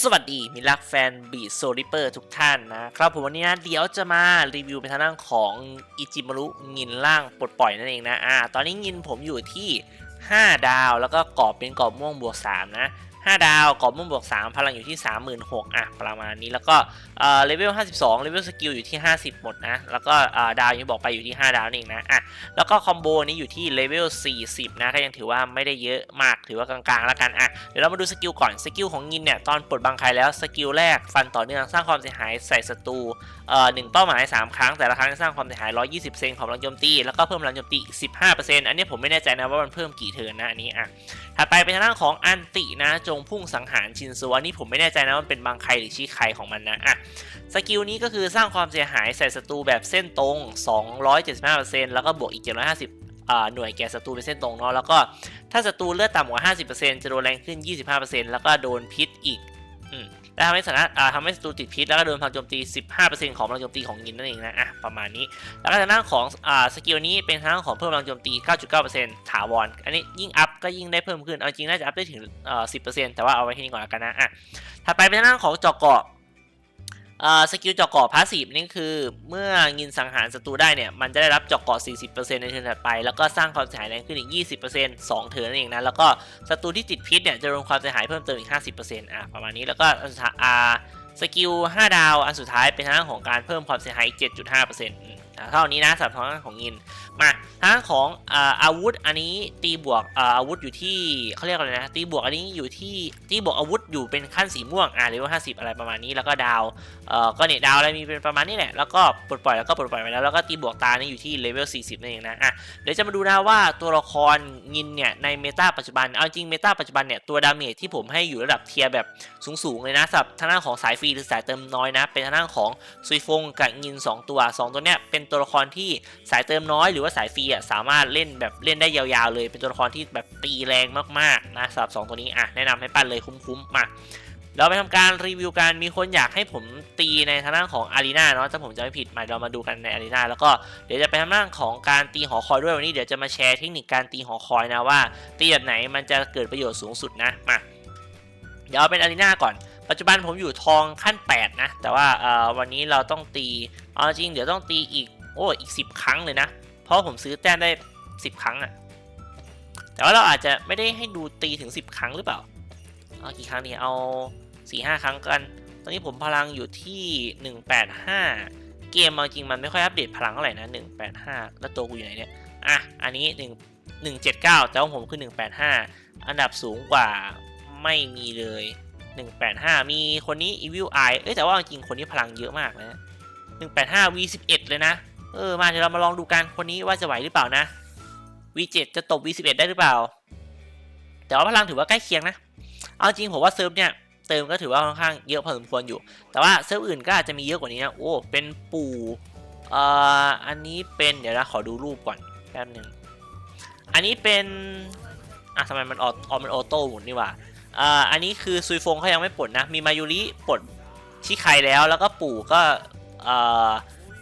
สวัสดีมิลักแฟนบีโซลิเปอร์ทุกท่านนะครับผมวันนี้นะเดี๋ยวจะมารีวิวเป็นทางด้านของอิจิมารุงินล่างปลดปล่อยนั่นเองนะอ่าตอนนี้งินผมอยู่ที่ 5 ดาวแล้วก็กรอบเป็นกรอบม่วงบวก3นะ5ดาวกรอบม่วงบวก3พลังอยู่ที่ 36,000อะประมาณนี้แล้วก็ อ่อเลเวล 52 เลเวลสกิลอยู่ที่ 50 หมดนะ แล้วก็อ่าดาวอย่างที่บอกไปอยู่ที่ 5 ดาวนี่เองนะ อะ แล้วก็คอมโบนี้อยู่ที่เลเวล 40 นะ ก็ยังถือว่าไม่ได้เยอะมาก ถือว่ากลางๆ แล้วกัน อะ เดี๋ยวเรามาดูสกิลก่อน สกิลของยินเนี่ย ตอนปลดบังใครแล้ว สกิลแรก ฟันต่อเนื่อง สร้างความเสียหายใส่ศัตรู เอ่อหนึ่งเป้าหมาย 3 ครั้ง แต่ละครั้งสร้างความเสียหาย 120 เซนของพลังโจมตี แล้วก็เพิ่มพลังโจมตี 15%อันนี้ผมไม่แน่ใจนะว่ามันเพิ่มกี่เทิร์นนะอันนี้ อะ ถัดไปเป็นทางด้านของอันตินะ จงพุ่งสังหารชินซัวอันนี้ผมไม่แน่ใจนะว่ามันเป็นบังใครหรือชี้ใครของมันนะอะ สกิลนี้ก็คือสร้างความเสียหายใส่ศัตรูแบบเส้นตรง 275%แล้วก็บวกอีก 750 หน่วยแก่ศัตรูเป็นเส้นตรงเนาะ แล้วก็ถ้าศัตรูเลือดต่ำกว่า 50%จะโดนแรงขึ้น 25%แล้วก็โดนพิษอีกอและทำให้สถานะทำให้ศัตรูติดพิษแล้วก็โดนพลังโจมตี 15%ของพลังโจมตีของยินนั่นเองนะ อะ ประมาณนี้ แล้วก็ทางด้านของอ่าสกิลนี้เป็นทางด้านของเพิ่มพลังโจมตี 9.9%ถาวร อันนี้ยิ่งอัพก็ยิ่งได้เพิ่มขึ้น เอาจริงน่าจะอัพได้ถึงเอ่อ10%แต่ว่าเอาไว้ที่นี่ก่อนแล้วกันนะ อะ ถัดไปเป็นทางด้านของจาะเกาะ สกิลเจาะเกาะพาสซีฟนี่คือ เมื่อยินสังหารศัตรูได้เนี่ย มันจะได้รับเจาะเกาะ 40%ในเทิร์นถัดไป แล้วก็สร้างความเสียหายแรงขึ้นอีก 20% 2 เทิร์นนั่นเองนะ แล้วก็ศัตรูที่ติดพิษเนี่ยจะรวมความเสียหายเพิ่มเติมอีก 50%อะประมาณนี้ แล้วก็สอ่าสกิล 5 ดาว อันสุดท้ายเป็นทางของการเพิ่มความเสียหายอีก7.5%เท่านี้นะสำหรับทางของยินมาทางของอาอาวุธอันนี้ตีบวกอาอาวุธอยู่ที่เขาเรียกอะไรนะ ตีบวกอันนี้อยู่ที่ตีบวกอาวุธอยู่เป็นขั้นสีม่วงอ่าเลเวลห้าสิบอะไรประมาณนี้แล้วก็ดาวเอ่อก็เนี่ยดาวอะไรมีเป็นประมาณนี้แหละแล้วก็ปลดปล่อยแล้วก็ปลดปล่อยไปแล้วแล้วก็ตีบวกตานี่อยู่ที่เลเวล40นั่นเองนะอะเดี๋ยวจะมาดูนะว่าตัวละครงินเนี่ยในเมตาปัจจุบันเอาจริงเมตาปัจจุบันเนี่ยตัวดาเมจที่ผมให้อยู่ระดับเทียร์แบบสูงๆเลยนะสำหรับทางด้านของสายฟรีหรือสายเติมน้อยนะ เป็นทางด้านของซุยฟงกับงินสองตัวสองตัวเนี้ยเป็นตัวละครที่สายเติมน้อยหรือว่าสายฟรีอะสามารถเล่นแบบเล่นได้ยาวๆเลย เป็นตัวละครที่แบบตีแรงมากๆนะสำหรับสองตัวนี้อะแนะนำให้ปั้นเลยคุ้มๆมาเราไปทำการรีวิวกันมีคนอยากให้ผมตีในทางด้านของอารีนาเนาะถ้าผมจะไม่ผิดมาเรามาดูกันในอารีนาแล้วก็เดี๋ยวจะไปทางด้านของการตีหอคอยด้วยวันนี้เดี๋ยวจะมาแชร์เทคนิคการตีหอคอยนะว่า ตีแบบไหนมันจะเกิดประโยชน์สูงสุดนะมาเดี๋ยวเอาเป็นอารีนาก่อนปัจจุบันผมอยู่ทองขั้น 8 นะ แต่ว่าเออวันนี้เราต้องตีเอาจริงเดี๋ยวต้องตีอีกโอ้อีก 10 ครั้งเลยนะ เพราะผมซื้อแต้มได้ 10 ครั้งอะแต่ว่าเราอาจจะไม่ได้ให้ดูตีถึง 10 ครั้งหรือเปล่า เอากี่ครั้งดีเอา4-5 ครั้งกัน ตอนนี้ผมพลังอยู่ที่ 185 เกมเอาจริงมันไม่ค่อยอัปเดตพลังเท่าไหร่นะ 185 แล้วตัวกูอยู่ไหนเนี่ย อะ อันนี้ 1 179 แต่ว่าผมคือ 185 อันดับสูงกว่าไม่มีเลย 185 มีคนนี้ Evil Eye เอ้ยแต่ว่าจริงคนนี้พลังเยอะมากนะ185 V11 เลยนะ เออมาเดี๋ยวเรามาลองดูกันคนนี้ว่าจะไหวหรือเปล่านะ V7 จะตบ V11 ได้หรือเปล่า แต่ว่าพลังถือว่าใกล้เคียงนะ เอาจริงผมว่าเซิร์ฟเนี่ยเติมก็ถือว่าค่อนข้างเยอะพอสมควรอยู่ แต่ว่าเซิร์ฟอื่นก็อาจจะมีเยอะกว่านี้นะ โอ้ เป็นปู่เอ่ออันนี้เป็นเดี๋ยวนะขอดูรูปก่อนแป๊บหนึ่งอันนี้เป็นอะทำไมมันอออมันออโต้หมุนนี่หว่าอ่าอันนี้คือซุยฟงเขายังไม่ปลดนะ มีมายุริปลดชิไคแล้วแล้วก็ปู่ก็เอ่อ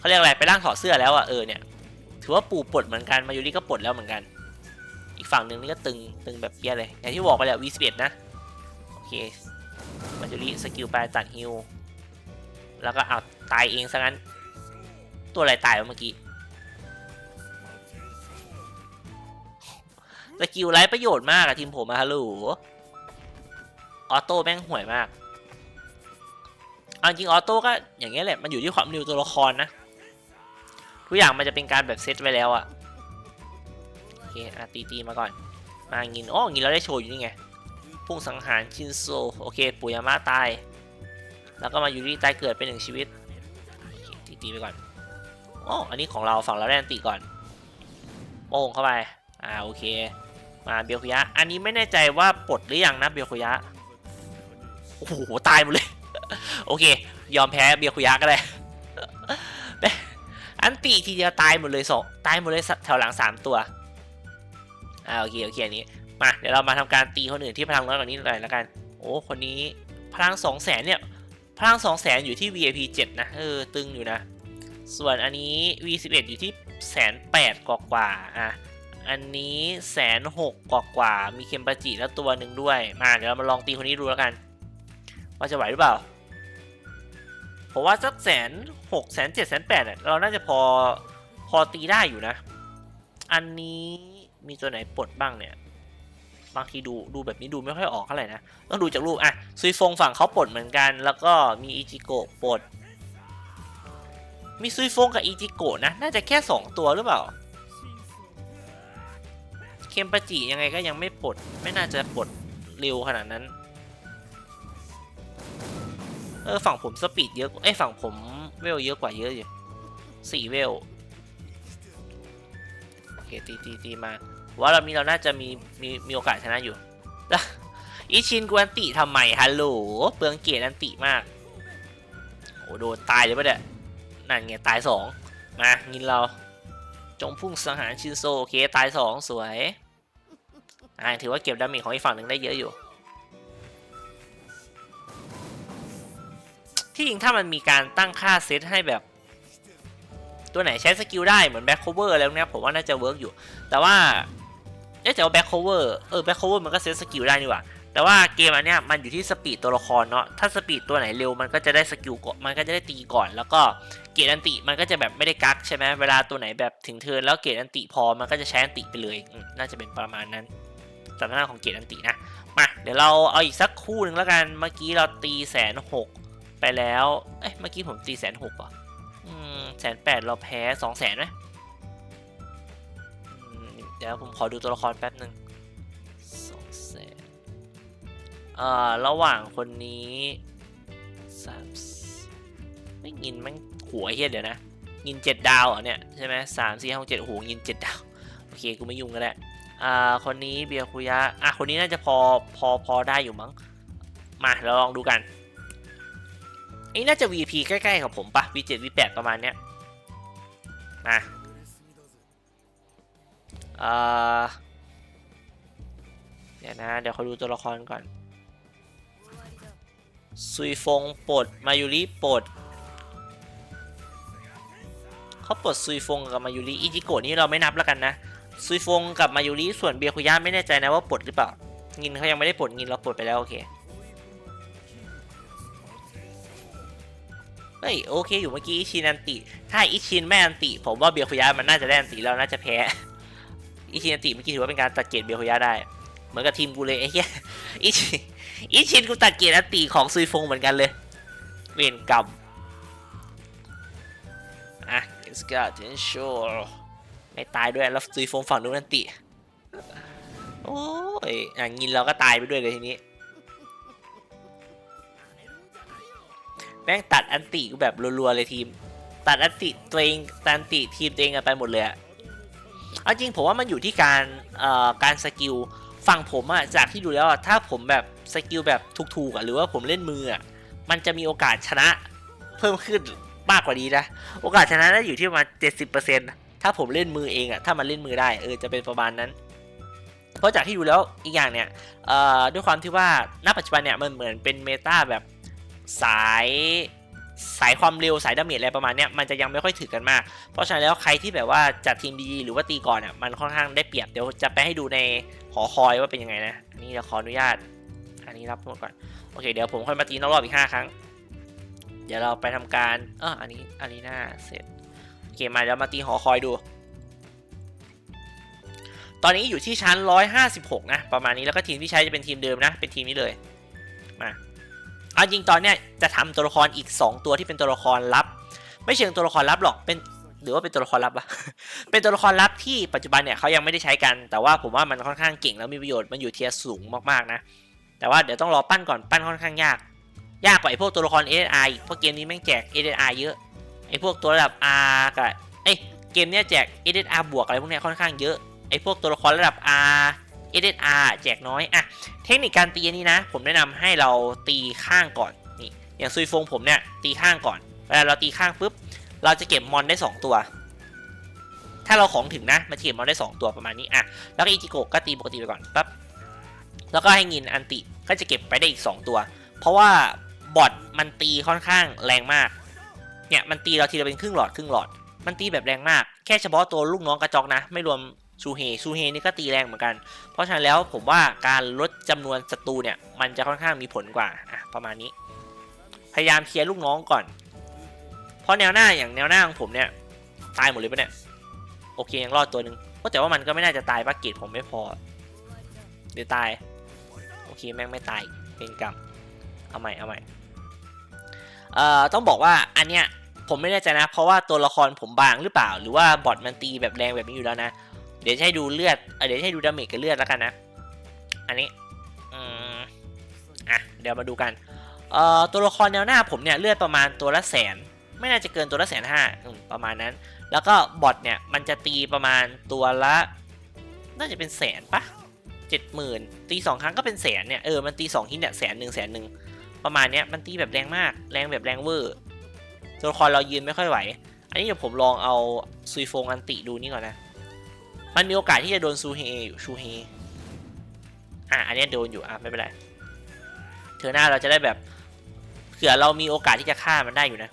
เขาเรียกอะไรไปร่างถอดเสื้อแล้วอะเออเนี่ยถือว่าปู่ปลดเหมือนกันมายุริก็ปลดแล้วเหมือนกัน อีกฝั่งหนึ่งนี่ก็ตึงตึงแบบเปี้ยเลย อย่างที่บอกไปแล้ว V11 นะโอเคมายุริสกิลไปตัดฮิลแล้วก็เอาตายเองซะงั้น ตัวอะไรตายวะเมื่อกี้สกิลไร้ประโยชน์มากอะทีมผมอะฮัลโหลออโต้แม่งห่วยมากเอาจริงออโต้ก็อย่างเงี้ยแหละ มันอยู่ที่ความเร็วตัวละครนะ ทุกอย่างมันจะเป็นการแบบเซตไว้แล้วอะโอเคอะตีตีมาก่อน มางินอ๋องินเราได้โชว์อยู่นี่ไงพุ่งสังหารชินโซโอเคปุยาม่าตาย แล้วก็มายูริตายเกิดเป็นหนึ่งชีวิตตีตีไปก่อนอ๋ออันนี้ของเราฝั่งเราได้ตีก่อนโป่งเข้าไปอ่าโอเค มาเบียวคุยะ อันนี้ไม่แน่ใจว่าปลดหรือยังนะเบียวคุยะโอ้โหตายหมดเลย โอเค ยอมแพ้เบียวคุยะก็ได้ อันตีทีเดียวตายหมดเลยสองตายหมดเลยแถวหลังสามตัวอ่าโอเคโอเคอันนี้มาเดี๋ยวเรามาทำการตีคนอื่นที่พลังน้อยกว่านี้หน่อยแล้วกัน โอ้คนนี้พลังสองแสนเนี่ยพลังสองแสนอยู่ที่ VIP 7 นะเออตึงอยู่นะ ส่วนอันนี้ V11 อยู่ที่แสนแปดกว่ากว่าอะอันนี้แสนหกกว่ากว่ามีเคมปาจิแล้วตัวหนึ่งด้วย มาเดี๋ยวเรามาลองตีคนนี้ดูแล้วกัน ว่าจะไหวหรือเปล่า ผมว่าสักแสนหกแสนเจ็ดแสนแปดเนี่ยเราน่าจะพอพอตีได้อยู่นะ อันนี้มีตัวไหนปลดบ้างเนี่ย บางทีดูดูแบบนี้ดูไม่ค่อยออกเท่าไหร่นะ ต้องดูจากรูปอะซุยฟงฝั่งเขาปลดเหมือนกัน แล้วก็มีอิจิโกะปลด มีซุยฟงกับอิจิโกะนะ น่าจะแค่ 2 ตัวหรือเปล่า เคมปาจิยังไงก็ยังไม่ปลด ไม่น่าจะปลดเร็วขนาดนั้น ออฝั่งผมสปีดเยอะกว่าเอ้ยฝั่งผมเวลเยอะกว่าเยอะอยู่สี่เวลโอเคตีตีตีมาว่าเรามีเราน่าจะมีมีมีโอกาสชนะอยู่แล้วอิชินกวนติทำไมฮัลโหลเปลืองเกียรติอันติมากโอ้โดนตายเลยปะเนี่ยนั่นไงตายสองมางินเรา จงพุ่งสังหารชินโซโอเคตายสองสวยอ่าถือว่าเก็บดาเมจของอีกฝั่งหนึ่งได้เยอะอยู่ ที่จริงถ้ามันมีการตั้งค่าเซตให้แบบ ตัวไหนใช้สกิลได้เหมือนแบ็คโคเวอร์อะไรพวเนี้ยผมว่าน่าจะเวิร์กอยู่ แต่ว่าเอ๊ะแต่ว่าแบ็คโคเวอร์เออแบ็คโคเวอร์มันก็เซตสกิลได้นี่หว่าแต่ว่าเกมอันเนี้ยมันอยู่ที่สปีดตัวละครเนาะถ้าสปีดตัวไหนเร็วมันก็จะได้สกิลก่อนมันก็จะได้ตีก่อน แล้วก็เกรดอันติมันก็จะแบบไม่ได้กักใช่ไหมเวลาตัวไหนแบบถึงเทินแล้วเกรดอันติพอมันก็จะใช้อันติไปเลยน่าจะเป็นประมาณนั้นสำหรับของเกรดอันตินะมาเดี๋ยวเราเอาอีกสักคู่หนึ่งแล้วกันเมื่อกี้เราตีแสนหก ไปแล้ว เอ้ยเมื่อกี้ผมตีแสนหกอะอืมแสนแปดเราแพ้สองแสนไหมเดี๋ยวผมขอดูตัวละครแป๊บหนึ่งสองแสนเอ่อ ระหว่างคนนี้สามไม่งินแมันหัวเฮียเดี๋ยวนะ งินเจ็ดดาวเหรอเนี่ย ใช่ไหมสามสี่ห้าเจ็ดโอ้โหงินเจ็ดดาว โอเค กูไม่ยุ่งกันแหละอ่า คนนี้เบียร์คุยะ อะ คนนี้น่าจะพอ พอ พอได้อยู่มั้ง มา เราลองดูกัน อ้น่าจะ VP ใกล้ๆกับผมปะ V7 V8 ประมาณเนี้ยมาอ่าเดี๋ยวนะ เดี๋ยวเขาดูตัวละครก่อน ซุยฟงปลด มายุริปลดเขาปลดซุยฟงกับมายุริอิจิโกะนี่เราไม่นับแล้วกันนะ ซุยฟงกับมายุริส่วนเบียคุย่าไม่แน่ใจนะว่าปลดหรือเปล่า งินเขายังไม่ได้ปลดงินเราปลดไปแล้วโอเค เฮ้ยโอเคอยู่เมื่อกี้อิชินันติ ถ้าอิชินไม่อันติ ผมว่าเบียคุย่ามันน่าจะได้อันติแล้วน่าจะแพ้อิชินันติเมื่อกี้ถือว่าเป็นการตัดเกรดเบียคุย่าได้ เหมือนกับทีมกูเลยไอ้เหี้ยอิชิอิชินกูตัดเกียรติอันติของซุยฟงเหมือนกันเลยเวรกรรมอะเกสกาเทนโชไม่ตายด้วยแล้วซุยฟงฝั่งนู้นอันติโอ้ยอะงินเราก็ตายไปด้วยเลยทีนี้ ม่งตัดอันติแบบรัวๆเลยทีม ตัดอันติตัวเองตัดอันติทีมตัวเองกันไปหมดเลยอะเอาจริงผมว่ามันอยู่ที่การเอ่อการสกิลฝั่งผมอะจากที่ดูแล้วอะถ้าผมแบบสกิลแบบถูกๆอะหรือว่าผมเล่นมืออะมันจะมีโอกาสชนะเพิ่มขึ้นมากกว่านี้นะโอกาสชนะน่าอยู่ที่ประมาณเจ็ดสิบเปอร์เซ็นต์ถ้าผมเล่นมือเองอะถ้ามันเล่นมือได้เออจะเป็นประมาณนั้น เพราะจากที่ดูแล้วอีกอย่างเนี่ยเอ่อด้วยความที่ว่าณปัจจุบันเนี่ยมันเหมือนเป็นเมตาแบบ สายสายความเร็วสายดาเมจอะไรประมาณเนี้ยมันจะยังไม่ค่อยถือกันมาก เพราะฉะนั้นแล้วใครที่แบบว่าจัดทีมดีๆหรือว่าตีก่อนอะมันค่อนข้างได้เปรียบเดี๋ยวจะไปให้ดูในหอคอยว่าเป็นยังไงนะอันนี่เราขออนุญาต อันนี้รับหมดก่อนโอเคเดี๋ยวผมค่อยมาตีนอกรอบอีกห้าครั้ง เดี๋ยวเราไปทำการเอออันนี้อันนี้น่าเสร็จโอเคมาเดี๋ยวมาตีหอคอยดู ตอนนี้อยู่ที่ชั้น 156 นะ ประมาณนี้แล้วก็ทีมที่ใช้จะเป็นทีมเดิมนะ เป็นทีมนี้เลยมา เอาจริงตอนเนี้ยจะทำตัวละครอีก 2 ตัวที่เป็นตัวละครลับ ไม่เชิงตัวละครลับหรอกเป็นหรือว่าเป็นตัวละครลับอะเป็นตัวละครลับที่ปัจจุบันเนี่ยเขายังไม่ได้ใช้กัน แต่ว่าผมว่ามันค่อนข้างเก่งแล้วมีประโยชน์มันอยู่เทียร์สูงมากๆนะ แต่ว่าเดี๋ยวต้องรอปั้นก่อนปั้นค่อนข้างยาก ยากกว่าไอ้พวกตัวละคร SSR อีกเพราะเกมนี้แม่งแจก SSR เยอะไอ้พวกตัวระดับ R กับเอ้ยเกมเนี้ยแจก SSR บวกอะไรพวกเนี้ยค่อนข้างเยอะไอ้พวกตัวละครระดับ R SSR แจกน้อยอะเทคนิคการตีนี้นะ ผมแนะนำให้เราตีข้างก่อนนี่อย่างซุยฟงผมเนี่ยตีข้างก่อนเวลาเราตีข้างปุ๊บเราจะเก็บมอนได้สองตัว ถ้าเราของถึงนะมาเก็บมอนได้ 2 ตัวประมาณนี้อะแล้วก็อิจิโกะก็ตีปกติไปก่อนปั๊บแล้วก็ให้งินอันติก็จะเก็บไปได้อีก 2 ตัว เพราะว่าบอทมันตีค่อนข้างแรงมากเนี่ยมันตีเราทีละเป็นครึ่งหลอดครึ่งหลอด มันตีแบบแรงมาก แค่เฉพาะตัวลูกน้องกระจอกนะ ไม่รวม ซูเฮซูเฮนี่ก็ตีแรงเหมือนกัน เพราะฉะนั้นแล้วผมว่าการลดจำนวนศัตรูเนี่ย มันจะค่อนข้างมีผลกว่าอะประมาณนี้ พยายามเคลียร์ลูกน้องก่อน เพราะแนวหน้าอย่างแนวหน้าของผมเนี่ย ตายหมดเลยปะเนี่ยโอเคยังรอดตัวหนึ่งก็แต่ว่ามันก็ไม่น่าจะตายปะเกตผมไม่พอเดี๋ยวตายโอเคแม่งไม่ตายเป็นกรรมเอาใหม่เอาใหม่เอ่อต้องบอกว่าอันเนี้ยผมไม่แน่ใจนะ เพราะว่าตัวละครผมบางหรือเปล่า หรือว่าบอทมันตีแบบแรงแบบนี้อยู่แล้วนะ เดี๋ยวให้ดูเลือดเอเดี๋ยวให้ดูดาเมจกับเลือดแล้วกันนะ อันนี้อืมอะ เดี๋ยวมาดูกันเอ่อตัวละครแนวหน้าผมเนี่ยเลือดประมาณตัวละแสน ไม่น่าจะเกินตัวละแสนห้าประมาณนั้น แล้วก็บอทเนี่ยมันจะตีประมาณตัวละ น่าจะเป็นแสนปะเจ็ดหมื่นตีสองครั้งก็เป็นแสนเนี่ยเออมันตีสองฮิตเนี่ยแสนหนึ่งแสนหนึ่งประมาณเนี้ยมันตีแบบแรงมากแรงแบบแรงเวอร์ตัวละครเรายืนไม่ค่อยไหว อันนี้เดี๋ยวผมลองเอาซุยฟงอันติดูนี่ก่อนนะ มันมีโอกาสที่จะโดนซูเฮอยู่ชูเฮอะอันนี้โดนอยู่อะไม่เป็นไรเธอหน้าเราจะได้แบบเผื่อเรามีโอกาสที่จะฆ่ามันได้อยู่นะ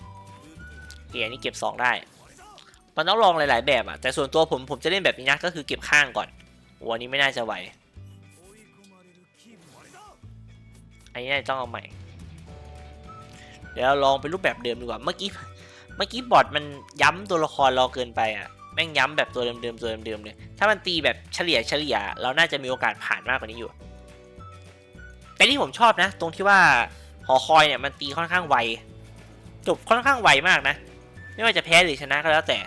เคอันนี้เก็บ2ได้ มันต้องลองหลาย ๆ แบบอะแต่ส่วนตัวผมผมจะเล่นแบบนี้นะก็คือเก็บข้างก่อนโอ้อันนี้ไม่น่าจะไหวอันนี้น่าจะต้องเอาใหม่ เดี๋ยวลองเป็นรูปแบบเดิมดีกว่าเมื่อกี้เมื่อกี้บอทมันย้ำตัวละครเราเกินไปอะ ม่งย้ำแบบตัวเดิมๆตัวเดิมๆเลย ถ้ามันตีแบบเฉลี่ยเฉลี่ยเราน่าจะมีโอกาสผ่านมากกว่านี้อยู่ แต่ที่ผมชอบนะ ตรงที่ว่าหอคอยเนี่ยมันตีค่อนข้างไว จบค่อนข้างไวมากนะ ไม่ว่าจะแพ้หรือชนะก็แล้วแต่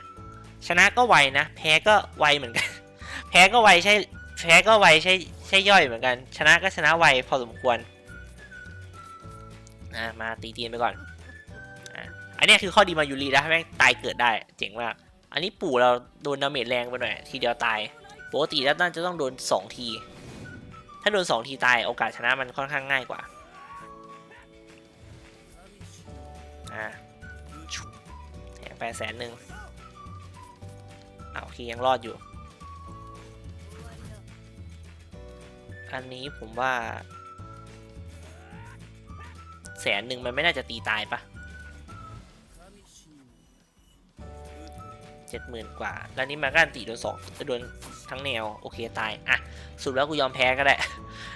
ชนะก็ไวนะ แพ้ก็ไวเหมือนกัน แพ้ก็ไวใช่ แพ้ก็ไวใช่ใช่ย่อยเหมือนกัน ชนะก็ชนะไวพอสมควรมาตีตีนไปก่อนอันนี้คือข้อดีมายูรีนะแม่งตายเกิดได้ เจ๋งมาก อันนี้ปู่เราโดนดาเมจแรงไปหน่อยทีเดียวตายปกติแล้วน่าจะต้องโดน 2 ที ถ้าโดน 2 ทีตายโอกาสชนะมันค่อนข้างง่ายกว่าอ่าแทงไปแสนหนึ่งเอาโอเคยังรอดอยู่ อันนี้ผมว่า แสนหนึ่งมันไม่น่าจะตีตายปะ เจ็ดหมื่นกว่า แล้วนี่มาก็อันตีโดนสองโดนทั้งแนว โอเคตาย อะ สุดแล้วกูยอมแพ้ก็ได้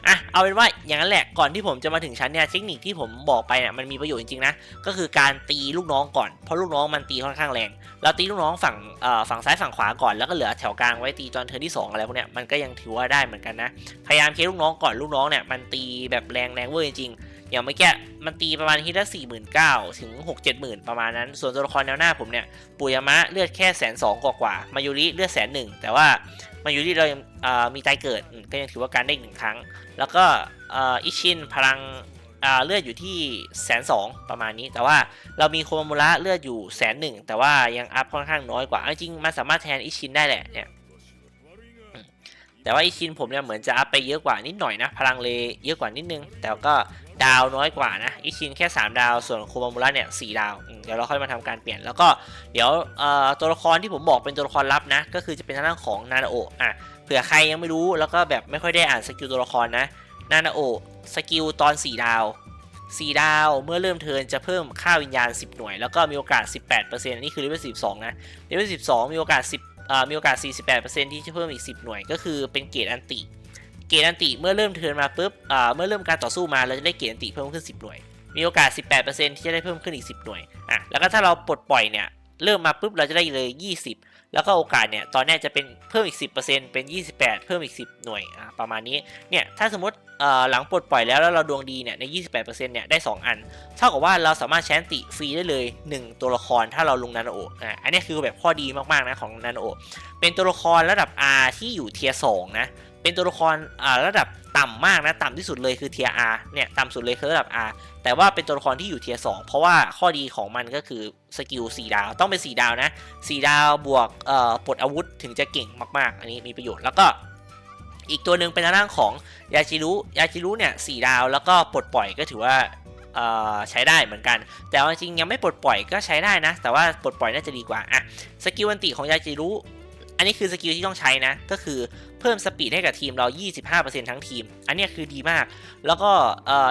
อะ เอาเป็นว่าอย่างนั้นแหละ ก่อนที่ผมจะมาถึงชั้นเนี่ยเทคนิคที่ผมบอกไปเนี่ยมันมีประโยชน์จริงๆนะ ก็คือการตีลูกน้องก่อน เพราะลูกน้องมันตีค่อนข้างแรง เราตีลูกน้องฝั่งเอ่อฝั่งซ้ายฝั่งขวาก่อน แล้วก็เหลือแถวกลางไว้ตีตอนเทิร์นที่สองอะไรพวกเนี้ย มันก็ยังถือว่าได้เหมือนกันนะ พยายามเคลลูกน้องก่อน ลูกน้องเนี่ยมันตีแบบแรงแรงเวอร์จริงๆ อย่างเมื่อกี้มันตีประมาณฮิตละสี่หมื่นเก้าถึงหกเจ็ดหมื่นประมาณนั้น ส่วนตัวละครแนวหน้าผมเนี่ยปุยามะเลือดแค่แสนสองกว่ามายุริเลือดแสนหนึ่งแต่ว่ามายุริเรายังเอ่อมีตายเกิดก็ยังถือว่าการได้อีกหนึ่งครั้ง แล้วก็อิชินพลังเลือดอยู่ที่แสนสองประมาณนี้ แต่ว่าเรามีโคมามุระเลือดอยู่แสนหนึ่งแต่ว่ายังอัพค่อนข้างน้อยกว่าเอาจริงมันสามารถแทนอิชินได้แหละเนี่ย แต่ว่าอิชินผมเนี่ยเหมือนจะอัพไปเยอะกว่านิดหน่อยนะ พลังเลเยอะกว่านิดนึง แต่ก็ดาวน้อยกว่านะอิชินแค่ 3 ดาว ส่วนโคมามุระเนี่ยสดาว เดี๋ยวเราค่อยมาทำการเปลี่ยน แล้วก็เดี๋ยวตัวละครที่ผมบอกเป็นตัวละครลับนะ ก็คือจะเป็นทางด้านของนานาโออะ เผื่อใครยังไม่รู้ แล้วก็แบบไม่ค่อยได้อ่านสกิลตัวละครนะนานาโอสกิลตอน 4 ดาว4 ดาวเมื่อเริ่มเทินจะเพิ่มค่าวิญญาณ 10 หน่วย แล้วก็มีโอกาส 18%นี่คือเลเวล12 นะเลเวล12 มีโอกาส10 มีโอกาส 48%ที่จะเพิ่มอีก 10 หน่วย ก็คือเป็นเกรดอันติ เกรดอันติเมื่อเริ่มเทิร์นมาปุ๊บเมื่อเริ่มการต่อสู้มาเราจะได้เกรดอันติเพิ่มขึ้น 10 หน่วย มีโอกาส 18%ที่จะได้เพิ่มขึ้นอีก 10 หน่วย อะ แล้วก็ถ้าเราปลดปล่อยเนี่ย เริ่มมาปุ๊บเราจะได้เลย 20 แล้วก็โอกาสเนี่ยตอนเนี้จะเป็นเพิ่มอีก 10%เป็น 28 เพิ่มอีก 10 หน่วยอ่าประมาณนี้เนี่ยถ้าสมมติเอ่อหลังปลดปล่อยแล้วแล้วเราดวงดีเนี่ยใน 28%เนี่ยได้ 2 อัน เท่ากับว่าเราสามารถแชนติฟรีได้เลย 1 ตัวละครถ้าเราลงนาโนโออะอันนี้คือแบบข้อดีมากๆนะของนาโนโอเป็นตัวละครระดับ R ที่อยู่เทียร์2นะ เป็นตัวละครระดับต่ำมากนะ ต่ำที่สุดเลยคือเทียร์ R เนี่ยต่ำสุดเลยคือระดับ R แต่ว่าเป็นตัวละครที่อยู่เทียร์2เพราะว่าข้อดีของมันก็คือสกิล4ดาวต้องเป็น 4 ดาวนะ 4 ดาวบวกเอ่อปลดอาวุธถึงจะเก่งมาก ๆ อันนี้มีประโยชน์แล้วก็อีกตัวหนึ่งเป็นทางด้านของยาจิรุยาจิรุเนี่ยสดาวแล้วก็ปลดปล่อยก็ถือว่าเอ่อใช้ได้เหมือนกัน แต่จริงๆยังไม่ปลดปล่อยก็ใช้ได้นะ แต่ว่าปลดปล่อยน่าจะดีกว่าอะสกิลอันติของยาจิรุ อันนี้คือสกิลที่ต้องใช้นะ ก็คือเพิ่มสปีดให้กับทีมเรา 25%ทั้งทีม อันนี้คือดีมาก แล้วก็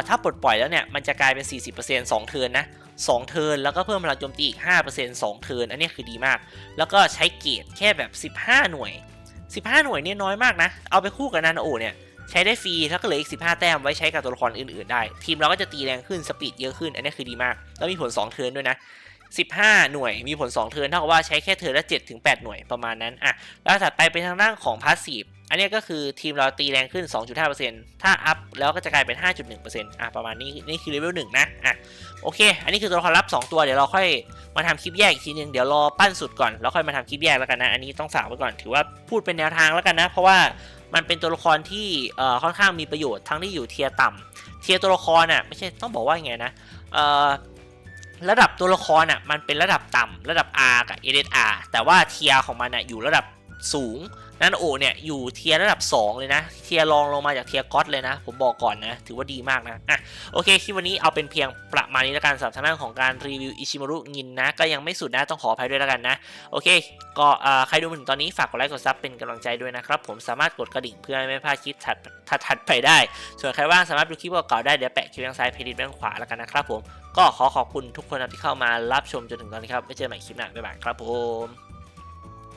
ถ้าปลดปล่อยแล้วเนี่ย มันจะกลายเป็น 40% 2 เทิร์นนะ 2 เทิร์น แล้วก็เพิ่มพลังโจมตีอีก 5% 2 เทิร์น อันนี้คือดีมาก แล้วก็ใช้เกรดแค่แบบ 15 หน่วย 15 หน่วยเนี่ยน้อยมากนะ เอาไปคู่กับนาโอเนี่ยใช้ได้ฟรีแล้วก็เหลืออีก 15 แต้มไว้ใช้กับตัวละครอื่นๆได้ ทีมเราก็จะตีแรงขึ้นสปีดเยอะขึ้น อันนี้คือดีมาก แล้วมีผล 2 เทิร์นด้วยนะ 15 หน่วยมีผล 2 เทิร์นเท่ากับว่าใช้แค่เทิร์นละ7ถึง8หน่วยประมาณนั้นอะแล้วถัดไปเป็นทางด้านของพาสซีฟอันนี้ก็คือทีมเราตีแรงขึ้น 2.5%ถ้าอัพแล้วก็จะกลายเป็น 5.1%อะประมาณนี้นี่คือเลเวล1นะอะโอเค อันนี้คือตัวละครลับ 2 ตัวเดี๋ยวเราค่อยมาทำคลิปแยกอีกทีนึงเดี๋ยวรอปั้นสุดก่อนแล้วค่อยมาทำคลิปแยกแล้วกันนะ อันนี้ต้องฝากไว้ก่อนถือว่าพูดเป็นแนวทางแล้วกันนะ เพราะว่ามันเป็นตัวละครที่เอ่อค่อนข้างมีประโยชน์ทั้งที่อยู่เทียร์ต่ำเทียร์ตัวละครน่ะไม่ใช่ต้องบอกว่าไงนะเอ่อ ระดับตัวละครอะมันเป็นระดับต่ำระดับ R กับ SSR แต่ว่าเทียร์ของมันอะอยู่ระดับ สูง นันโอเนี่ยอยู่เทียร์ระดับ 2 เลยนะ เทียร์รองลงมาจากเทียร์ก็อตเลยนะ ผมบอกก่อนนะ ถือว่าดีมากนะอะโอเคคลิปวันนี้เอาเป็นเพียงประมาณนี้แล้วกันสำหรับทางด้านของการรีวิวอิชิมารุงินนะ ก็ยังไม่สุดนะต้องขออภัยด้วยแล้วกันนะ โอเค ก็เอ่อใครดูมาถึงตอนนี้ฝากกดไลค์กดซับเป็นกำลังใจด้วยนะครับผมสามารถกดกระดิ่งเพื่อไม่พลาดคลิปถัดถัดถดไปได้ ส่วนใครว่างสามารถดูคลิปเก่าๆได้เดี๋ยวแปะคลิปทางซ้ายเพจด้านขวาแล้วกันนะครับผมก็ขอขอบคุณทุกคนที่เข้ามารับชมจนถึงตอนนี้ครับไว้เจอใหม่คลิปหน้าบ๊ายบายครับผม